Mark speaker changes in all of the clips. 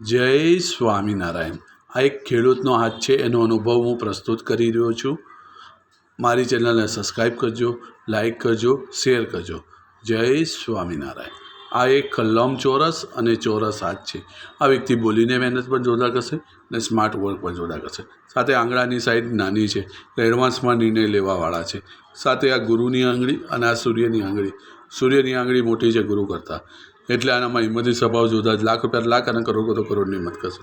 Speaker 1: જય સ્વામિનારાયણ. આ એક ખેડૂતનો હાથ છે, એનો અનુભવ હું પ્રસ્તુત કરી રહ્યો છું. મારી ચેનલને સબસ્ક્રાઈબ કરજો લાઈક કરજો, શેર કરજો. જય સ્વામિનારાયણ. આ એક લંબચોરસ અને ચોરસ હાથ છે. આ વ્યક્તિ બોલીને મહેનત પણ જોરદાર કરશે અને સ્માર્ટ વર્ક પણ જોરદાર કરશે. સાથે આંગળાની સાઈડ નાની છે એડવાન્સમાં નિર્ણય લેવાવાળા છે. સાથે આ ગુરુની આંગળી અને આ સૂર્યની આંગળી. સૂર્યની આંગળી મોટી છે, ગુરુ કરતાં. એટલે આનામાં હિંમતી સ્વભાવ જોતા જ લાખ રૂપિયા લાખ અને કરોડ તો કરોડની હિંમત કરશે.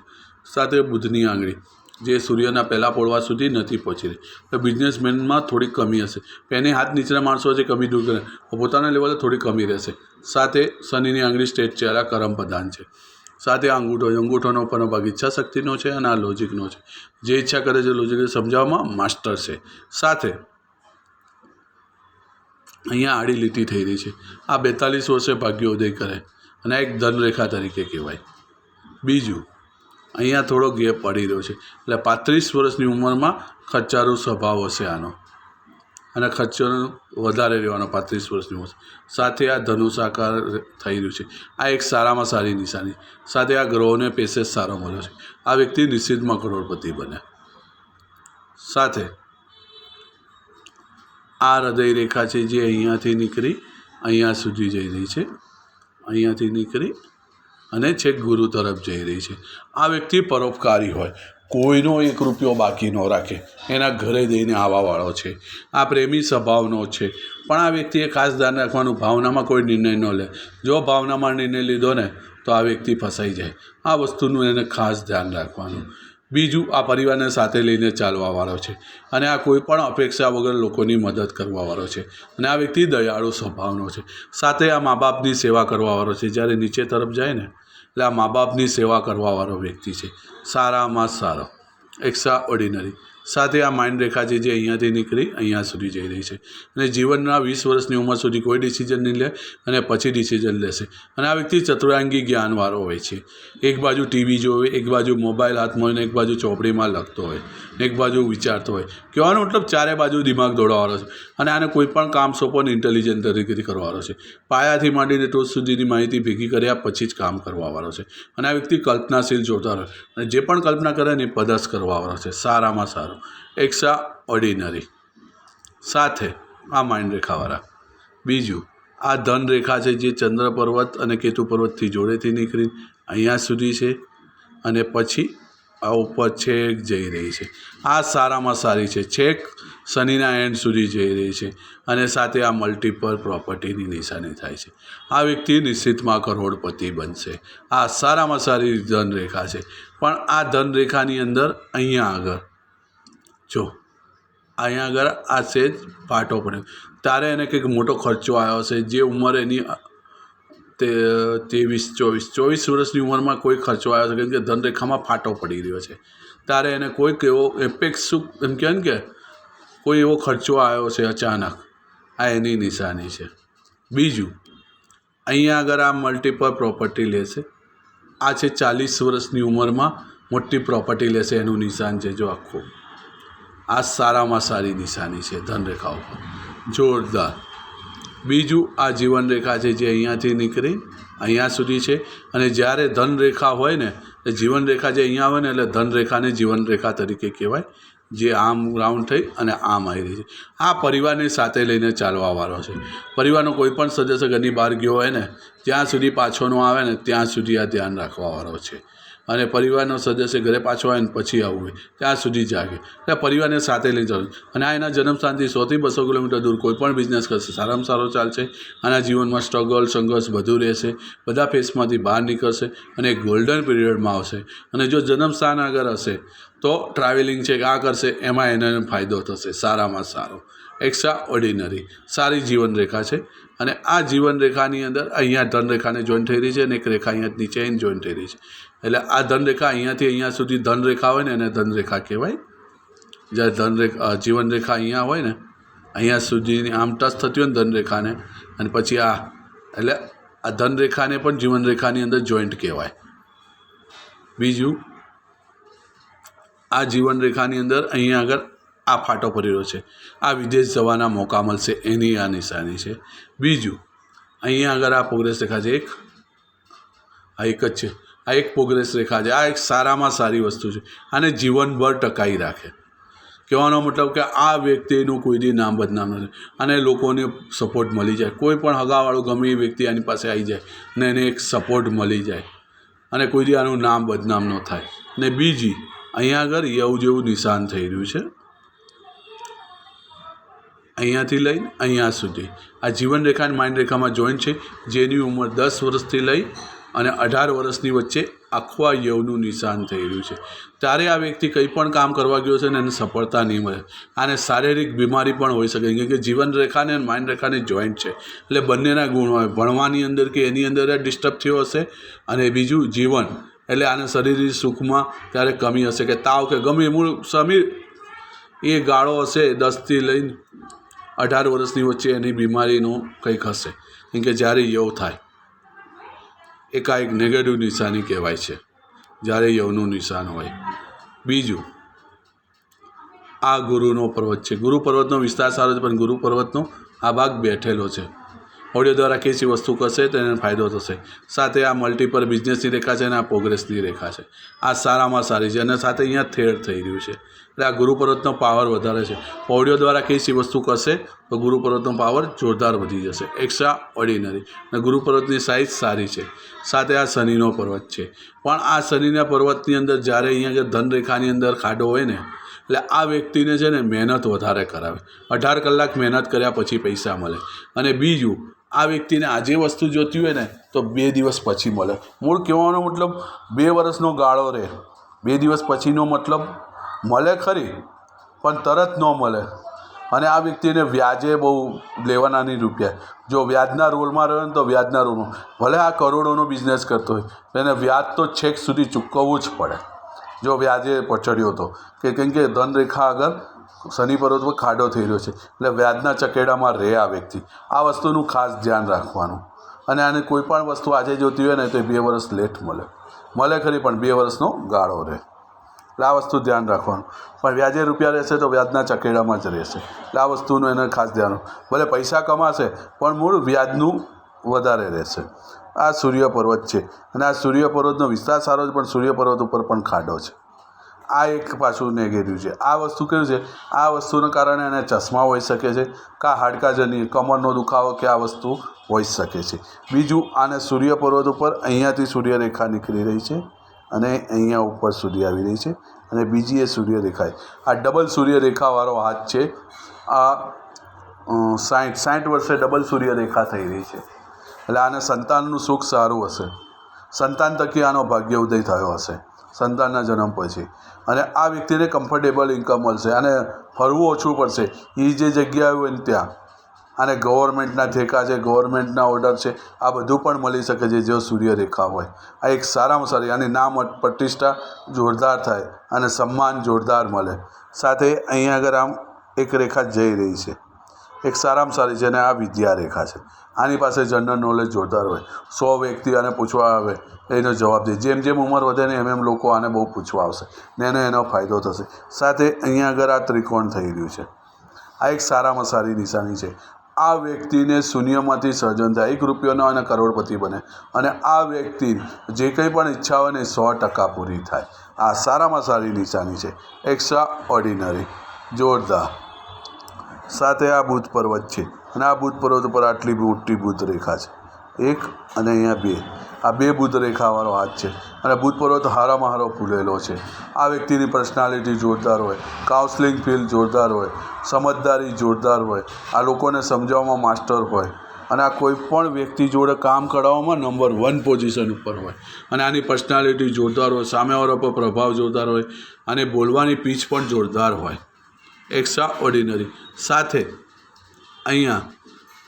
Speaker 1: સાથે બુધની આંગળી, જે સૂર્યના પહેલાં પોળવા સુધી નથી પહોંચી રહી. તો બિઝનેસમેનમાં થોડીક કમી હશે. એની હાથ નીચેના માણસો છે કમી દૂર કરે. પોતાના લેવલે થોડી કમી રહેશે. સાથે શનિની આંગળી સ્ટેટ છે આ કરમ પ્રધાન છે. સાથે આ અંગૂઠો, અંગૂઠોનો પણ ભાગ ઈચ્છા શક્તિનો છે અને આ લોજિકનો છે. જે ઈચ્છા કરે છે લોજિક સમજાવવામાં માસ્ટર છે. સાથે અહીંયા આડી લીટી થઈ રહી છે. આ બેતાલીસ વર્ષે ભાગ્યોદય કરે. અને એક ધનરેખા તરીકે કહેવાય. બીજું, અહીંયા થોડો ગેપ પડી રહ્યો છે. એટલે પાંત્રીસ વર્ષની ઉંમરમાં ખચ્ચારો સ્વભાવ હશે આનો. અને ખર્ચો વધારે રહેવાનો પાંત્રીસ વર્ષની ઉંમર. સાથે આ ધનુષાકાર થઈ રહ્યું છે. આ એક સારામાં સારી નિશાની. સાથે આ ગ્રહોને પેસેજ સારો મળ્યો છે. આ વ્યક્તિ નિશ્ચિતમાં કરોડપતિ બને. સાથે આ હૃદય રેખા છે જે અહીંયાથી નીકળી અહીંયા સુધી જઈ રહી છે. અહીંયાથી નીકળી અને છેક ગુરુ તરફ જઈ રહી છે. આ વ્યક્તિ પરોપકારી હોય. કોઈનો એક રૂપિયો બાકી ન રાખે. એના ઘરે જઈને આવવાવાળો છે. આ પ્રેમી સ્વભાવનો છે. પણ આ વ્યક્તિએ ખાસ ધ્યાન રાખવાનું, ભાવનામાં કોઈ નિર્ણય ન લે. જો ભાવનામાં નિર્ણય લીધો ને, તો આ વ્યક્તિ ફસાઈ જાય. આ વસ્તુનું એને ખાસ ધ્યાન રાખવાનું. બીજું આ પરિવારને સાથે લઈને ચાલવાવાળો છે અને આ કોઈ પણ અપેક્ષા વગર લોકોની મદદ કરવાવાળો છે અને આ વ્યક્તિ દયાળુ સ્વભાવનો છે. સાથે આ મા બાપની સેવા કરવાવાળો છે. જ્યારે નીચે તરફ જાય ને, એટલે આ મા બાપની સેવા કરવાવાળો વ્યક્તિ છે. સારામાં સારો એક્સ્ટ્રા ઓર્ડિનરી સાથે આ માઇન્ડ રેખા છે જે અહીંયાથી નીકળી, અહીંયા સુધી જઈ રહી છે. અને જીવનના વીસ વર્ષની ઉંમર સુધી કોઈ ડિસિઝન નહીં લે અને પછી ડિસિઝન લેશે. અને આ વ્યક્તિ ચતુરાંગી જ્ઞાનવાળો હોય છે. એક બાજુ ટીવી જોવે, એક બાજુ મોબાઈલ હાથમાં હોય ને એક બાજુ ચોપડીમાં લખતો હોય ને એક બાજુ વિચારતો હોય. કહેવાનો મતલબ ચારે બાજુ દિમાગ દોડાવવાનો છે અને આને કોઈ પણ કામ સોંપોને ઇન્ટેલિજન્ટ તરીકેથી કરવાનો છે. પાયાથી માંડીને ટોચ સુધીની માહિતી ભેગી કર્યા પછી જ કામ કરવાવાળો છે. અને આ વ્યક્તિ કલ્પનાશીલ જોતા રહે અને જે પણ કલ્પના કરે ને એ પદસ કરવાવાળો છે. સારામાં સારો. એક્સ્ટ્રા ઓર્ડિનરી સાથે આ માઇન્ડ રેખાવાળા. બીજું, આ ધન રેખા છે જે ચંદ્ર પર્વત અને કેતુ પર્વતથી જોડેથી નીકળી અહીંયા સુધી છે અને પછી આ ઉપર છેક જઈ રહી છે. આ સારામાં સારી છે. છેક શનિના એન્ડ સુધી જઈ રહી છે અને સાથે આ મલ્ટિપલ પ્રોપર્ટીની નિશાની થાય છે. આ વ્યક્તિ નિશ્ચિતમાં કરોડપતિ બનશે. આ સારામાં સારી ધનરેખા છે. પણ આ ધનરેખાની અંદર અહીંયા આગળ જો, અહીંયા આગળ આ સેજ પાટો પડ્યો. ત્યારે એને કંઈક મોટો ખર્ચો આવ્યો છે જે ઉંમર એની તે, ત્રેવીસ, ચોવીસ ચોવીસ વર્ષની ઉંમરમાં કોઈ ખર્ચો આવ્યો છે કેમ કે ધનરેખામાં ફાટો પડી રહ્યો છે. ત્યારે એને કોઈક એવો એપેક્ષુક એમ કહે ને કે કોઈ એવો ખર્ચો આવ્યો છે અચાનક. આ એની નિશાની છે. બીજું, અહીંયા આગળ આ મલ્ટીપલ પ્રોપર્ટી લેશે આ છે ચાલીસ વર્ષની ઉંમરમાં મોટી પ્રોપર્ટી લેશે એનું નિશાન છે જો આખું. આ સારામાં સારી નિશાની છે ધનરેખા ઉપર. જોરદાર. બીજું આ જીવનરેખા છે જે અહીંયાથી નીકળી, અહીંયા સુધી છે. અને જ્યારે ધનરેખા હોય ને એ જીવનરેખા જે અહીંયા આવે ને, એટલે ધનરેખાને જીવનરેખા તરીકે કહેવાય. જે આમ રાઉન્ડ થઈ અને આમ આવી રહી છે. આ પરિવારને સાથે લઈને ચાલવાવાળો છે. પરિવારનો કોઈ પણ સદસ્ય ઘરની બહાર ગયો હોય ને ત્યાં સુધી પાછો આવે ને, ત્યાં સુધી આ ધ્યાન રાખવાવાળો છે. અને પરિવારનો સદસ્ય ઘરે પાછો આવે ને પછી આવવું હોય. ત્યાં સુધી જાગે. એટલે પરિવારને સાથે લઈ જવું. અને આ એના જન્મસ્થાનથી સોથી બસો કિલોમીટર દૂર કોઈ પણ બિઝનેસ કરશે. સારામાં સારો ચાલશે. આના જીવનમાં સ્ટ્રગલ સંઘર્ષ બધું રહેશે. બધા ફેસમાંથી બહાર નીકળશે અને ગોલ્ડન પીરિયડમાં આવશે. અને જો જન્મસ્થાન આગળ હશે, તો ટ્રાવેલિંગ છે આ કરશે, એમાં એને ફાયદો થશે. સારામાં સારો. એક્સ્ટ્રા ઓર્ડિનરી સારી જીવનરેખા છે. અને આ જીવનરેખાની અંદર અહીંયા ધનરેખાને જોઈન થઈ રહી છે અને એક રેખા અહીંયા નીચે જોઈન થઈ રહી છે. એટલે આ ધનરેખા અહીંયાથી અહીંયા સુધી ધનરેખા હોય ને એને ધનરેખા કહેવાય. જ્યારે ધનરેખા જીવનરેખા અહીંયા હોય ને, અહીંયા સુધીની આમ ટચ થતી હોય ને ધનરેખાને, અને પછી આ, એટલે આ ધનરેખાને પણ જીવનરેખાની અંદર જોઈન્ટ કહેવાય. બીજું, આ જીવનરેખાની અંદર અહીંયા આગળ આ ફાટો પડી રહ્યો છે. આ વિદેશ જવાના મોકા મળશે, એની આ નિશાની છે. બીજું, અહીંયા આગળ આ પ્રોગ્રેસ રેખા છે. એક, આ એક જ છે. આ એક પ્રોગ્રેસ રેખા છે. આ એક સારામાં સારી વસ્તુ છે. આને જીવનભર ટકાઈ રાખે. કહેવાનો મતલબ કે આ વ્યક્તિનું કોઈ દી નામ બદનામ નથી. અને લોકોને સપોર્ટ મળી જાય. કોઈ પણ હગાવાળું ગમે એ વ્યક્તિ આની પાસે આવી જાય ને એને એક સપોર્ટ મળી જાય. અને કોઈ દી આનું નામ બદનામ ન થાય. ને બીજી, અહીંયા આગળ યવ જેવું નિશાન થઈ રહ્યું છે. અહીંયાથી લઈને અહીંયા સુધી. આ જીવન રેખા અને માઇન્ડ રેખામાં જોઈન્ટ છે. જેની ઉંમર દસ વર્ષથી લઈ અને અઢાર વર્ષની વચ્ચે આખું આ યવનું નિશાન રહ્યું છે. ત્યારે આ વ્યક્તિ કંઈ પણ કામ કરવા ગયો છે ને એને સફળતા નહીં મળે. આને શારીરિક બીમારી પણ હોઈ શકે કેમ કે જીવન રેખાને અને માઇન્ડ રેખાની જોઈન્ટ છે. એટલે બંનેના ગુણ હોય. ભણવાની અંદર કે એની અંદર ડિસ્ટર્બ થયો હશે અને બીજું જીવન. એટલે આને શરીરની સુખમાં ત્યારે કમી હશે કે તાવ કે ગમે. મૂળ સમીર, એ ગાળો હશે દસથી લઈને અઢાર વર્ષની વચ્ચે એની બીમારીનું કંઈક હશે. કેમ કે જ્યારે યવ થાય. એકાએક નેગેટિવ નિશાની કહેવાય છે, જ્યારે યવનું નિશાન હોય. બીજું, આ ગુરુનો પર્વત છે. ગુરુ પર્વતનો વિસ્તાર સારો છે, પણ ગુરુ પર્વતનો આ ભાગ બેઠેલો છે. ઓડિયો દ્વારા કઈ વસ્તુ કરશે તો એને ફાયદો થશે. સાથે આ મલ્ટીપલ બિઝનેસની રેખા છે અને આ પ્રોગ્રેસની રેખા છે. આ સારામાં સારી છે અને સાથે અહીંયા થેડ થઈ રહ્યું છે. એટલે આ ગુરુપર્વતનો પાવર વધારે છે. ઓડિયો દ્વારા કઈ વસ્તુ કરશે તો ગુરુ પર્વતનો પાવર જોરદાર વધી જશે. એક્સ્ટ્રા ઓર્ડિનરી અને ગુરુ પર્વતની સાઇઝ સારી છે. સાથે આ શનિનો પર્વત છે. પણ આ શનિના પર્વતની અંદર જ્યારે અહીંયા ધનરેખાની અંદર ખાડો હોય ને, એટલે આ વ્યક્તિને છે ને મહેનત વધારે કરાવે. અઢાર કલાક મહેનત કર્યા પછી પૈસા મળે. અને બીજું આ વ્યક્તિને આજે વસ્તુ જોતી હોય ને, તો બે દિવસ પછી મળે. મૂળ કહેવાનો મતલબ, બે વર્ષનો ગાળો રહે. બે દિવસ પછીનો મતલબ, મળે ખરી, પણ તરત ન મળે. અને આ વ્યક્તિને વ્યાજે બહુ લેવાના નહીં રૂપિયા. જો વ્યાજના રોલમાં રહ્યો ને તો વ્યાજના રોલમાં. ભલે આ કરોડોનો બિઝનેસ કરતો હોય એને વ્યાજ તો છેક સુધી ચૂકવવું જ પડે. જો વ્યાજે પછડ્યો તો. કે કેમ કે ધનરેખા આગળ શનિ પર ખાડો થઈ રહ્યો છે. એટલે વ્યાજના ચકેડામાં રહે આ વ્યક્તિ. આ વસ્તુનું ખાસ ધ્યાન રાખવાનું. અને આને કોઈ પણ વસ્તુ આજે જોતી હોય ને તો બે વર્ષ લેટ મળે. મળે ખરી પણ બે વર્ષનો ગાળો રહે. એટલે આ વસ્તુ ધ્યાન રાખવાનું. પણ વ્યાજે રૂપિયા રહેશે તો વ્યાજના ચકેડામાં જ રહેશે. એટલે આ વસ્તુનું એને ખાસ ધ્યાન ભલે પૈસા કમાશે, પણ મૂળ વ્યાજનું વધારે રહેશે. આ સૂર્ય પર્વત છે. અને આ સૂર્ય પર્વતનો વિસ્તાર સારો છે, પણ સૂર્ય પર્વત ઉપર પણ ખાડો છે. આ એક પાછું નેગેટિવ છે. આ વસ્તુ કેવું છે? આ વસ્તુના કારણે એને ચશ્મા હોઈ શકે છે, કાં હાડકાજની કમરનો દુખાવો, કે આ વસ્તુ હોઈ શકે છે. બીજું, આને સૂર્ય પર્વત ઉપર અહીંયાથી સૂર્યરેખા નીકળી રહી છે અને અહીંયા ઉપર સૂર્ય આવી રહી છે અને બીજી એ સૂર્યરેખા છે આ ડબલ સૂર્યરેખાવાળો હાથ છે. આ સાઠ સાઠ વર્ષે ડબલ સૂર્યરેખા થઈ રહી છે. એટલે આને સંતાનનું સુખ સારું હશે. સંતાન તકી આનો ભાગ્ય ઉદય થયો હશે. સંતાનના જન્મ પછી અને આ વ્યક્તિને કમ્ફર્ટેબલ ઇન્કમ મળશે અને ફરવું ઓછું પડશે. એ જે જગ્યાએ હોય ને ત્યાં. અને ગવર્મેન્ટના ઠેકા છે ગવર્મેન્ટના ઓર્ડર છે, આ બધું પણ મળી શકે છે, જો સૂર્યરેખા હોય. આ એક સારામાં સારી આની નામ પ્રતિષ્ઠા જોરદાર થાય અને સન્માન જોરદાર મળે. સાથે અહીંયા આગળ આમ એક રેખા જઈ રહી છે. એક સારામાં સારી છે અને આ વિદ્યા રેખા છે. આની પાસે જનરલ નોલેજ જોરદાર હોય. સો વ્યક્તિ આને પૂછવા આવે, એનો જવાબ દે. જેમ જેમ ઉંમર વધે ને એમ એમ લોકો આને બહુ પૂછવા આવશે ને એને એનો ફાયદો થશે. સાથે અહીંયા આગળ આ ત્રિકોણ થઈ રહ્યું છે. આ એક સારામાં સારી નિશાની છે. આ વ્યક્તિને શૂન્યમાંથી સર્જન થાય. એક રૂપિયાનો અને કરોડપતિ બને અને આ વ્યક્તિ જે કંઈ પણ ઈચ્છા હોય ને સો ટકા પૂરી થાય. આ સારામાં સારી નિશાની છે. એક્સ્ટ્રા ઓર્ડિનરી જોરદાર. સાથે આ બુધ પર્વત છે. અને આ બુધ પર્વત ઉપર આટલી મોટી બુધ રેખા છે. એક અને અહીંયા બે. આ બે બુધ રેખાવાળો હાથ છે. અને બુધ પર્વત હારામાં હારો ફૂલેલો છે. આ વ્યક્તિની પર્સનાલિટી જોરદાર હોય કાઉન્સલિંગ ફીલ જોરદાર હોય, સમજદારી જોરદાર હોય, આ લોકોને સમજાવવામાં માસ્ટર હોય. અને આ કોઈ પણ વ્યક્તિ જોડે કામ કરાવવામાં નંબર વન પોઝિશન ઉપર હોય. અને આની પર્સનાલિટી જોરદાર હોય, સામેવાળા પર પ્રભાવ જોરદાર હોય, અને બોલવાની પીચ પણ જોરદાર હોય. એક્સ્ટ્રા ઓર્ડિનરી સાથે અહીંયા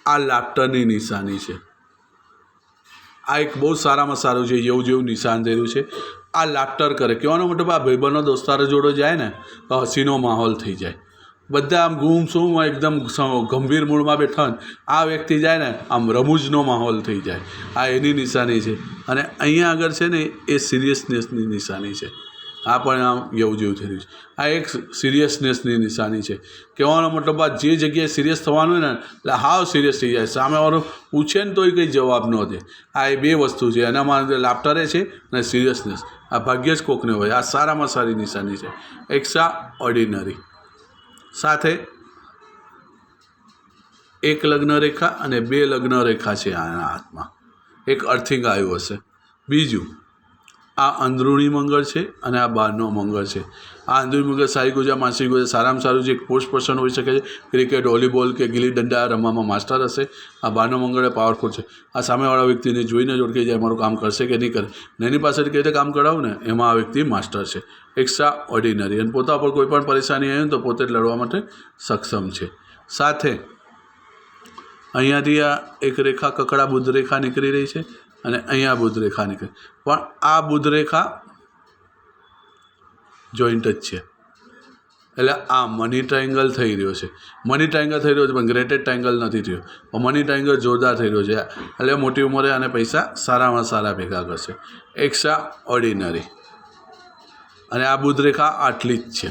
Speaker 1: આ લાફ્ટરની નિશાની છે. આ એક બહુ સારામાં સારું છે એવું જેવું નિશાન થયેલું છે. આ લાફ્ટર કરે. કહેવાનો મતલબ આ ભાઈબંધો દોસ્તારો જોડે જાય ને, તો હસીનો માહોલ થઈ જાય. બધા આમ ગુમ સુમ એકદમ ગંભીર મૂળમાં બેઠા હોય, આ વ્યક્તિ જાય ને, આમ રમૂજનો માહોલ થઈ જાય. આ એની નિશાની છે. અને અહીંયા આગળ છે ને, એ સિરિયસનેસની નિશાની છે. આ પણ આમ એવું જેવું થઈ રહ્યું છે. આ એક સિરિયસનેસની નિશાની છે. કહેવાનો મતલબ આ જે જગ્યાએ સિરિયસ થવાનું ને, એટલે હાવ સિરિયસ થઈ જાય. સામેવાળો પૂછે ને તોય કંઈ જવાબ ન દે. આ એ બે વસ્તુ છે. એનામાં લાફ્ટરે છે અને સિરિયસનેસ આ ભાગ્યે જ કોકને હોય. આ સારામાં સારી નિશાની છે. એક્સ્ટ્રા ઓર્ડિનરી સાથે એક લગ્ન રેખા અને બે લગ્ન રેખા છે આના હાથમાં. એક અર્થિંગ આવ્યું હશે. બીજું આ અંદરૂણી મંગળ છે અને આ બહારનો મંગળ છે. આ અંદરૂણી મંગળ સારી ગુજા, માનસિક ગુજરાત સારામાં સારું જે પોસ્ટ પર્સન હોઈ શકે છે. ક્રિકેટ, વોલીબોલ કે ગીલી દંડા રમવામાં માસ્ટર હશે. આ બહારનો મંગળ પાવરફુલ છે. આ સામેવાળા વ્યક્તિને જોઈને જ ઓળખી જાય મારું કામ કરશે કે નહીં કરે. ને એની પાસેથી કઈ રીતે કામ કરાવું ને. એમાં આ વ્યક્તિ માસ્ટર છે. એક્સ્ટ્રા ઓર્ડિનરી અને પોતા પર કોઈ પણ પરેશાની આવી તો પોતે લડવા માટે સક્ષમ છે. સાથે અહીંયાથી આ એક રેખા, કકડા બુદ્ધ રેખા નીકળી રહી છે. અને અહીંયા બુદ્ધ રેખા નીકળી પણ આ બુદ્ધરેખા જોઈન્ટ જ છે. એટલે આ મની ટ્રાયંગલ થઈ રહ્યો છે. મની ટ્રાયંગલ થઈ રહ્યો છે પણ ગ્રેટેડ ટ્રાયંગલ નથી થયો. મની ટ્રાયંગલ જોરદાર થઈ રહ્યો છે. એટલે મોટી ઉંમરે આને પૈસા સારામાં સારા ભેગા કરશે. એક્સ્ટ્રા ઓર્ડિનરી અને આ બુદ્ધ આટલી જ છે.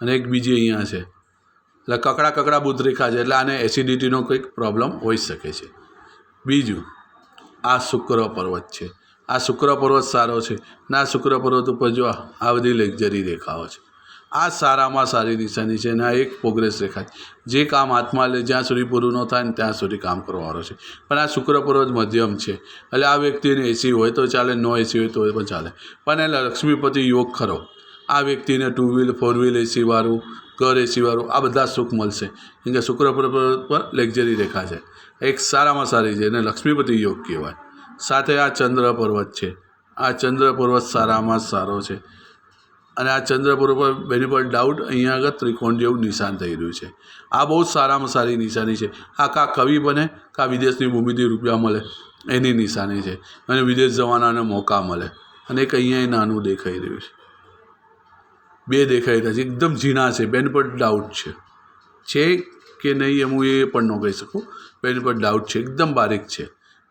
Speaker 1: અને એક બીજી અહીંયા છે. એટલે કકડા કકડા બુદ્ધ રેખા છે. એટલે આને એસિડિટીનો કંઈક પ્રોબ્લેમ હોઈ શકે છે. બીજું આ શુક્ર પર્વત છે. આ શુક્ર પર્વત સારો છે. ને શુક્ર પર્વત ઉપર જો આ બધી લક્ઝરી રેખાઓ છે. આ સારામાં સારી નિશાની છે અને આ એક પ્રોગ્રેસ રેખા છે. જે કામ હાથમાં લે, જ્યાં સુધી પૂરું ન થાય ને ત્યાં સુધી કામ કરવાનો છે. પણ આ શુક્ર પર્વત મધ્યમ છે. એટલે આ વ્યક્તિને એસી હોય તો ચાલે, નો એસી હોય તો પણ ચાલે. પણ એટલે લક્ષ્મીપતિ યોગ ખરો. આ વ્યક્તિને ટુ વ્હીલ ફોર વ્હીલ એસીવાળું ઘર એસીવાળું આ બધા સુખ મળશે. કેમ કે શુક્ર પર્વત પર લક્ઝરી રેખા છે. એક સારામાં સારી છે એને લક્ષ્મીપતિ યોગ કહેવાય. સાથે આ ચંદ્ર પર્વત છે. આ ચંદ્ર પર્વત સારામાં સારો છે. અને આ ચંદ્ર પર્વત પર બેની પર ડાઉટ અહીંયા આગળ ત્રિકોણ જેવું નિશાન થઈ રહ્યું છે. આ બહુ સારામાં સારી નિશાની છે. આ કા કવિ બને, કા વિદેશની ભૂમિથી રૂપિયા મળે, એની નિશાની છે. અને વિદેશ જવાનાને મોકા મળે. અને એક અહીંયા નાનું દેખાઈ રહ્યું છે. બે દેખાઈ રહ્યા છે. એકદમ ઝીણા છે. બેન પર ડાઉટ છે. છે કે નહીં એમ હું એ પણ ન કહી શકું. બેન પર ડાઉટ છે એકદમ બારીક છે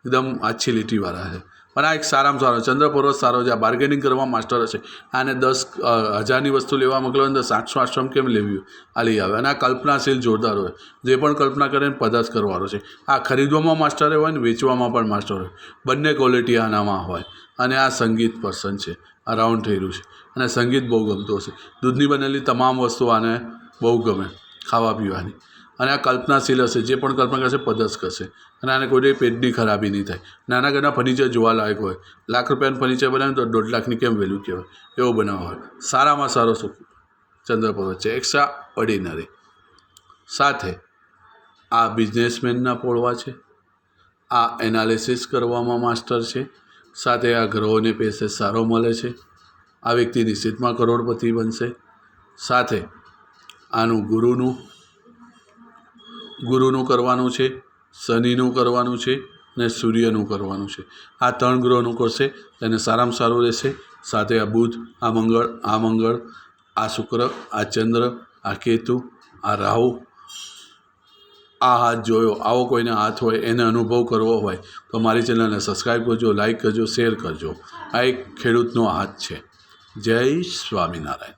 Speaker 1: એકદમ આછી લીટીવાળા છે પણ આ એક સારામાં સારો ચંદ્ર પર્વત સારો છે આ બાર્ગેનિંગ કરવા માસ્ટર હશે આને દસ હજારની વસ્તુ લેવા મોકલો ને તો સાતસો આઠસો કેમ લેવી આ લઈ આવે અને આ કલ્પનાશીલ જોરદાર હોય જે પણ કલ્પના કરે એને પદાર્થ કરવાનો છે આ ખરીદવામાં માસ્ટર હોય ને વેચવામાં પણ માસ્ટર હોય બંને ક્વોલિટી આનામાં હોય અને આ સંગીત પર્સન છે આ રાઉન્ડ રહ્યું છે। અને સંગીત બહુ ગમતું હશે। દૂધની બનેલી તમામ વસ્તુ આને બહુ ગમે ખાવા પીવાની અને આ કલ્પનાશીલ હશે, જે પણ કલ્પના કરશે પદસ કરશે. અને આને કોઈ પેટની ખરાબી નહીં થાય. નાના ઘરના ફર્નિચર જોવાલાયક હોય. લાખ રૂપિયાનું ફર્નિચર બનાવે તો દોઢ લાખની કેમ વેલ્યુ કહેવાય? એવો બનાવ હોય. સારામાં સારો ચંદ્ર પર્વત છે. એક્સ્ટ્રા ઓર્ડિનરી સાથે આ બિઝનેસમેનના પોળવા છે. આ એનાલિસિસ કરવામાં માસ્ટર છે. સાથે આ ગ્રહોને પૈસે સારો મળે છે. આ વ્યક્તિ નિશ્ચિતમાં કરોડપતિ બનશે. સાથે આનું ગુરુનું ગુરુનું કરવાનું છે, શનિનું કરવાનું છે અને સૂર્યનું કરવાનું છે. આ ત્રણ ગ્રહોનું કરશે, તેને સારામાં સારું રહેશે. સાથે આ બુધ, આ મંગળ આ મંગળ, આ શુક્ર, આ ચંદ્ર, આ કેતુ, આ રાહુ, આ હાથ જોયો. આવો કોઈને હાથ હોય, એને અનુભવ કરવો હોય, તો મારી ચેનલને સબસ્ક્રાઈબ કરજો, લાઇક કરજો, શેર કરજો. આ એક ખેડૂતનો હાથ છે. જય સ્વામિનારાયણ.